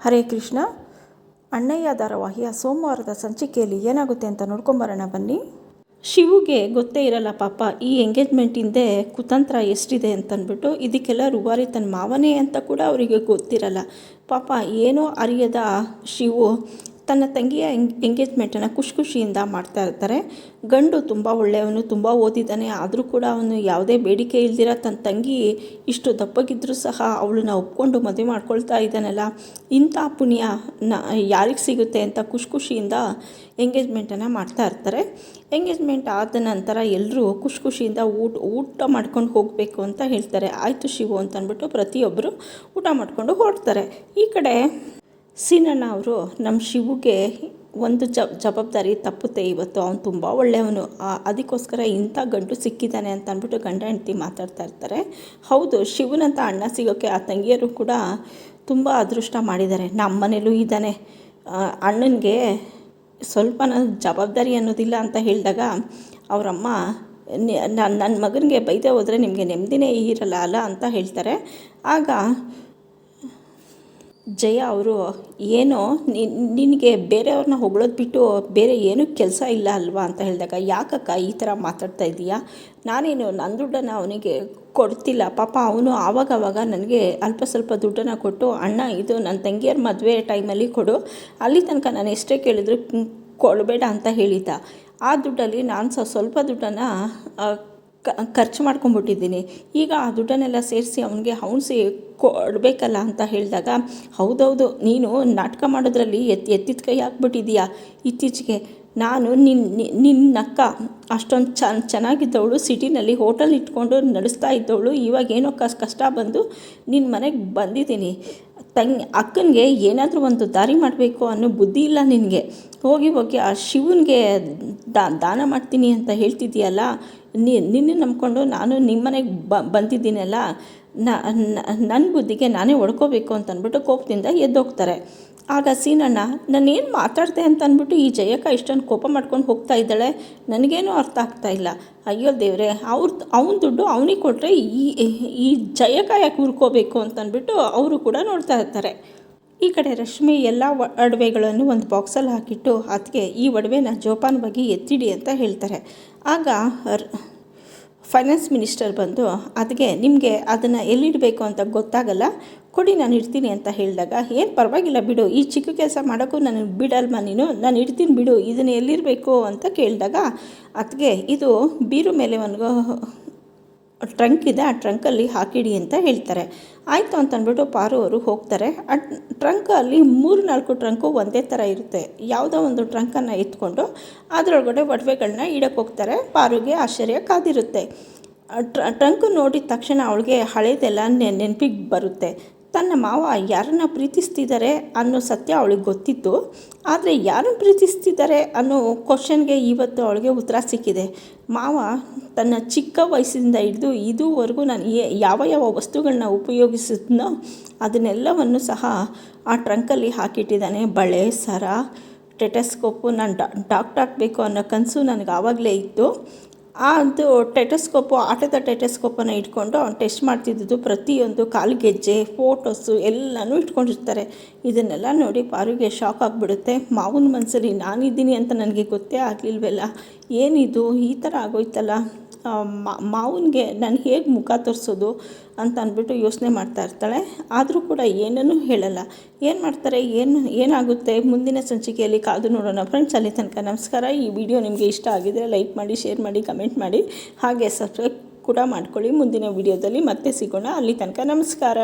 ಹರೇ ಕೃಷ್ಣ. ಅಣ್ಣಯ್ಯ ಧಾರಾವಾಹಿಯ ಸೋಮವಾರದ ಸಂಚಿಕೆಯಲ್ಲಿ ಏನಾಗುತ್ತೆ ಅಂತ ನೋಡ್ಕೊಂಬರೋಣ ಬನ್ನಿ. ಶಿವುಗೆ ಗೊತ್ತೇ ಇರಲ್ಲ ಪಾಪ, ಈ ಎಂಗೇಜ್ಮೆಂಟ್ ಹಿಂದೆ ಕುತಂತ್ರ ಎಷ್ಟಿದೆ ಅಂತಂದ್ಬಿಟ್ಟು ಇದಕ್ಕೆಲ್ಲ ರುವಾರಿ ತನ್ನ ಮಾವನೇ ಅಂತ ಕೂಡ ಅವರಿಗೆ ಗೊತ್ತಿರಲ್ಲ. ಪಾಪ, ಏನೋ ಅರಿಯದ ಶಿವು ತನ್ನ ತಂಗಿಯ ಎಂಗ್, ಎಂಗೇಜ್ಮೆಂಟನ್ನು ಖುಷಿ ಖುಷಿಯಿಂದ ಮಾಡ್ತಾ ಇರ್ತಾರೆ. ಗಂಡು ತುಂಬ ಒಳ್ಳೆಯವನು, ತುಂಬ ಓದಿದ್ದಾನೆ. ಆದರೂ ಕೂಡ ಅವನು ಯಾವುದೇ ಬೇಡಿಕೆ ಇಲ್ದಿರ ತನ್ನ ತಂಗಿ ಇಷ್ಟು ದಪ್ಪಗಿದ್ದರೂ ಸಹ ಅವಳನ್ನ ಒಪ್ಕೊಂಡು ಮದುವೆ ಮಾಡ್ಕೊಳ್ತಾ ಇದ್ದಾನಲ್ಲ. ಇಂಥ ಪುಣ್ಯ ನ, ಯಾರಿಗೆ ಸಿಗುತ್ತೆ ಅಂತ ಖುಷಿ ಖುಷಿಯಿಂದ ಎಂಗೇಜ್ಮೆಂಟನ್ನು ಮಾಡ್ತಾ ಇರ್ತಾರೆ. ಎಂಗೇಜ್ಮೆಂಟ್ ಆದ ನಂತರ ಎಲ್ಲರೂ ಖುಷಿ ಖುಷಿಯಿಂದ ಊಟ ಊಟ ಮಾಡ್ಕೊಂಡು ಹೋಗಬೇಕು ಅಂತ ಹೇಳ್ತಾರೆ. ಆಯಿತು ಶಿವು ಅಂತ ಅಂದ್ಬಿಟ್ಟು ಪ್ರತಿಯೊಬ್ಬರು ಊಟ ಮಾಡಿಕೊಂಡು ಹೊರಡ್ತಾರೆ. ಈ ಕಡೆ ಸೀನಣ್ಣ ಅವರು ನಮ್ಮ ಶಿವುಗೆ ಒಂದು ಜವಾಬ್ದಾರಿ ತಪ್ಪುತ್ತೆ ಇವತ್ತು. ಅವನು ತುಂಬ ಒಳ್ಳೆಯವನು. ಅದಕ್ಕೋಸ್ಕರ ಇಂಥ ಗಂಡು ಸಿಕ್ಕಿದ್ದಾನೆ ಅಂತ ಅಂದ್ಬಿಟ್ಟು ಗಂಡ ಹೆಂಡತಿ ಮಾತಾಡ್ತಾ ಇರ್ತಾರೆ. ಹೌದು, ಶಿವನಂತ ಅಣ್ಣ ಸಿಗೋಕ್ಕೆ ಆ ತಂಗಿಯರು ಕೂಡ ತುಂಬ ಅದೃಷ್ಟ ಮಾಡಿದ್ದಾರೆ. ನಮ್ಮ ಮನೇಲೂ ಇದ್ದಾನೆ. ಅಣ್ಣನಿಗೆ ಸ್ವಲ್ಪ ಜವಾಬ್ದಾರಿ ಅನ್ನೋದಿಲ್ಲ ಅಂತ ಹೇಳಿದಾಗ ಅವರಮ್ಮ ನನ್ನ ಮಗನಿಗೆ ಬೈದೇ ಹೋದರೆ ನಿಮಗೆ ನೆಮ್ಮದಿನೇ ಇರಲ್ಲ ಅಲ್ಲ? ಅಂತ ಹೇಳ್ತಾರೆ. ಆಗ ಜಯ ಅವರು, ಏನೋ ನಿನಗೆ ಬೇರೆಯವ್ರನ್ನ ಹೊಗಳೋದು ಬಿಟ್ಟು ಬೇರೆ ಏನೂ ಕೆಲಸ ಇಲ್ಲ ಅಲ್ವಾ? ಅಂತ ಹೇಳಿದಾಗ, ಯಾಕಕ್ಕ ಈ ಥರ ಮಾತಾಡ್ತಾ ಇದೀಯಾ ನಾನೇನು ನನ್ನ ದುಡ್ಡನ್ನು ಅವನಿಗೆ ಕೊಡ್ತಿಲ್ಲ. ಪಾಪ ಅವನು ಆವಾಗವಾಗ ನನಗೆ ಅಲ್ಪ ಸ್ವಲ್ಪ ದುಡ್ಡನ್ನು ಕೊಟ್ಟು, ಅಣ್ಣ, ಇದು ನನ್ನ ತಂಗಿಯರ ಮದುವೆ ಟೈಮಲ್ಲಿ ಕೊಡು. ಅಲ್ಲಿ ತನಕ ನಾನು ಎಷ್ಟೇ ಕೇಳಿದ್ರು ಕೊಡಬೇಡ ಅಂತ ಹೇಳಿದ್ದ. ಆ ದುಡ್ಡಲ್ಲಿ ನಾನು ಸ್ವಲ್ಪ ದುಡ್ಡನ್ನು ಖರ್ಚು ಮಾಡ್ಕೊಂಬಿಟ್ಟಿದ್ದೀನಿ ಈಗ ಆ ದುಡ್ಡನ್ನೆಲ್ಲ ಸೇರಿಸಿ ಅವನಿಗೆ ಅವನಿಸಿ ಕೊಡಬೇಕಲ್ಲ ಅಂತ ಹೇಳಿದಾಗ, ಹೌದೌದು, ನೀನು ನಾಟಕ ಮಾಡೋದ್ರಲ್ಲಿ ಎತ್ತಿ ಎತ್ತಿದ ಕೈ ಹಾಕ್ಬಿಟ್ಟಿದೀಯಾ? ಇತ್ತೀಚೆಗೆ ನಾನು ನಿನ್ನ ನಿನ್ನ ಅಕ್ಕ ಅಷ್ಟೊಂದು ಚ, ಚೆನ್ನಾಗಿದ್ದವಳು, ಸಿಟಿನಲ್ಲಿ ಹೋಟೆಲ್ ಇಟ್ಕೊಂಡು ನಡೆಸ್ತಾ ಇದ್ದವಳು ಇವಾಗ ಏನೋ ಕಷ್ಟ ಕಷ್ಟ ಬಂದು ನಿನ್ನ ಮನೆಗೆ ಬಂದಿದ್ದೀನಿ. ತಂಗಿ, ಅಕ್ಕನಿಗೆ ಏನಾದರೂ ಒಂದು ದಾರಿ ಮಾಡಬೇಕು ಅನ್ನೋ ಬುದ್ಧಿ ಇಲ್ಲ ನಿನಗೆ. ಹೋಗಿ ಹೋಗಿ ಆ ಶಿವನಿಗೆ ದಾನ ಮಾಡ್ತೀನಿ ಅಂತ ಹೇಳ್ತಿದ್ದೀಯಲ್ಲ ನಿನ್ನೆ ನಂಬಿಕೊಂಡು ನಾನು ನಿಮ್ಮ ಮನೆಗೆ ಬಂದಿದ್ದೀನಲ್ಲ ನನ್ನ ಬುದ್ಧಿಗೆ ನಾನೇ ಹೊಡ್ಕೋಬೇಕು ಅಂತ ಕೋಪದಿಂದ ಎದ್ದೋಗ್ತಾರೆ. ಆಗ ಸೀನಣ್ಣ, ನಾನೇನು ಮಾತಾಡ್ತೆ ಅಂತ ಅಂದ್ಬಿಟ್ಟು ಈ ಜಯಕ್ಕ ಇಷ್ಟೊಂದು ಕೋಪ ಮಾಡ್ಕೊಂಡು ಹೋಗ್ತಾ ಇದ್ದಾಳೆ? ನನಗೇನು ಅರ್ಥ ಆಗ್ತಾ ಇಲ್ಲ. ಅಯ್ಯೋ ದೇವ್ರೆ, ಅವ್ರ, ಅವನ ದುಡ್ಡು ಅವನಿಗೆ ಕೊಟ್ಟರೆ ಈ ಈ ಜಯಕ ಯಾಕೆ ಹುರ್ಕೋಬೇಕು ಅಂತ ಅವರು ಕೂಡ ನೋಡ್ತಾ ಇರ್ತಾರೆ. ಈ ಕಡೆ ರಶ್ಮಿ ಎಲ್ಲ ಒಡವೆಗಳನ್ನು ಒಂದು ಬಾಕ್ಸಲ್ಲಿ ಹಾಕಿಟ್ಟು ಅದಕ್ಕೆ ಈ ಒಡವೆನ ಜೋಪಾನವಾಗಿ ಎತ್ತಿಡಿ ಅಂತ ಹೇಳ್ತಾರೆ. ಆಗ ಫೈನಾನ್ಸ್ ಮಿನಿಸ್ಟರ್ ಬಂದು ಅದಕ್ಕೆ ನಿಮಗೆ ಅದನ್ನು ಎಲ್ಲಿಡಬೇಕು ಅಂತ ಗೊತ್ತಾಗಲ್ಲ? ಕೊಡಿ, ನಾನು ಇಡ್ತೀನಿ ಅಂತ ಹೇಳಿದಾಗ, ಏನು ಪರವಾಗಿಲ್ಲ ಬಿಡು, ಈ ಚಿಕ್ಕ ಕೆಲಸ ಮಾಡೋಕ್ಕೂ ನಾನು ಬಿಡಲ್ವಾ ನೀನು? ನಾನು ಇಡ್ತೀನಿ ಬಿಡು, ಇದನ್ನು ಎಲ್ಲಿರಬೇಕು ಅಂತ ಕೇಳಿದಾಗ ಅದಕ್ಕೆ ಇದು ಬೀರು ಮೇಲೆ ಒಂದು ಟ್ರಂಕ್ ಇದೆ, ಆ ಟ್ರಂಕಲ್ಲಿ ಹಾಕಿಡಿ ಅಂತ ಹೇಳ್ತಾರೆ. ಆಯಿತು ಅಂತ ಅಂದ್ಬಿಟ್ಟು ಪಾರು ಅವರು ಹೋಗ್ತಾರೆ. ಆ ಟ್ರಂಕಲ್ಲಿ ಮೂರು ನಾಲ್ಕು ಟ್ರಂಕು ಒಂದೇ ಥರ ಇರುತ್ತೆ. ಯಾವುದೋ ಒಂದು ಟ್ರಂಕನ್ನು ಎತ್ಕೊಂಡು ಅದರೊಳಗಡೆ ಒಡವೆಗಳನ್ನ ಇಡಕ್ಕೆ ಹೋಗ್ತಾರೆ. ಪಾರುಗೆ ಆಶ್ಚರ್ಯ ಕಾದಿರುತ್ತೆ. ಟ್ರಂಕ್ ನೋಡಿದ ತಕ್ಷಣ ಅವಳಿಗೆ ಹಳೇದೆಲ್ಲ ನೆನಪಿಗೆ ಬರುತ್ತೆ. ತನ್ನ ಮಾವ ಯಾರನ್ನ ಪ್ರೀತಿಸ್ತಿದ್ದಾರೆ ಅನ್ನೋ ಸತ್ಯ ಅವಳಿಗೆ ಗೊತ್ತಿತ್ತು. ಆದರೆ ಯಾರನ್ನು ಪ್ರೀತಿಸ್ತಿದ್ದಾರೆ ಅನ್ನೋ ಕ್ವಶನ್ಗೆ ಇವತ್ತು ಅವಳಿಗೆ ಉತ್ತರ ಸಿಕ್ಕಿದೆ. ಮಾವ ತನ್ನ ಚಿಕ್ಕ ವಯಸ್ಸಿಂದ ಹಿಡಿದು ಇದುವರೆಗೂ ನಾನು ಯಾವ ಯಾವ ವಸ್ತುಗಳನ್ನ ಉಪಯೋಗಿಸಿದ್ನೋ ಅದನ್ನೆಲ್ಲವನ್ನು ಸಹ ಆ ಟ್ರಂಕಲ್ಲಿ ಹಾಕಿಟ್ಟಿದ್ದಾನೆ. ಬಳೆ, ಸರ ಟೆಟಸ್ಕೋಪು ನಾನು ಡಾಕ್ಟರ್ ಆಗಬೇಕು ಅನ್ನೋ ಕನಸು ನನಗೆ ಆವಾಗಲೇ ಇತ್ತು. ಅದು ಟೆಟಸ್ಕೋಪು, ಆಟದ ಟೆಟಸ್ಕೋಪನ್ನು ಇಟ್ಕೊಂಡು ಅವ್ನು ಟೆಸ್ಟ್ ಮಾಡ್ತಿದ್ದು ಪ್ರತಿಯೊಂದು ಕಾಲ್ಗೆಜ್ಜೆ, ಫೋಟೋಸು ಎಲ್ಲನೂ ಇಟ್ಕೊಂಡಿರ್ತಾರೆ. ಇದನ್ನೆಲ್ಲ ನೋಡಿ ಪಾರುಗೆ ಶಾಕ್ ಆಗಿಬಿಡುತ್ತೆ. ಮಾವನ ಮನಸ್ಸಲ್ಲಿ ನಾನಿದ್ದೀನಿ ಅಂತ ನನಗೆ ಗೊತ್ತೇ ಆಗಲಿಲ್ವಲ್ಲ? ಏನಿದು? ಈ ಥರ ಆಗೋಯ್ತಲ್ಲ? ಮಾವನಿಗೆ ನಾನು ಹೇಗೆ ಮುಖ ತೋರಿಸೋದು ಅಂತ ಅಂದ್ಬಿಟ್ಟು ಯೋಚನೆ ಮಾಡ್ತಾ ಇರ್ತಾಳೆ. ಆದರೂ ಕೂಡ ಏನನ್ನೂ ಹೇಳಲ್ಲ. ಏನು ಮಾಡ್ತಾರೆ? ಏನು, ಏನಾಗುತ್ತೆ? ಮುಂದಿನ ಸಂಚಿಕೆಯಲ್ಲಿ ಕಾದು ನೋಡೋಣ. ಫ್ರೆಂಡ್ಸ್ ಅಲ್ಲಿ ತನಕ ನಮಸ್ಕಾರ. ಈ ವಿಡಿಯೋ ನಿಮಗೆ ಇಷ್ಟ ಆಗಿದರೆ ಲೈಕ್ ಮಾಡಿ, ಶೇರ್ ಮಾಡಿ, ಕಮೆಂಟ್ ಮಾಡಿ. ಹಾಗೆ ಸಬ್ಸ್ಕ್ರೈಬ್ ಕೂಡ ಮಾಡ್ಕೊಳ್ಳಿ. ಮುಂದಿನ ವಿಡಿಯೋದಲ್ಲಿ ಮತ್ತೆ ಸಿಗೋಣ. ಅಲ್ಲಿ ತನಕ ನಮಸ್ಕಾರ.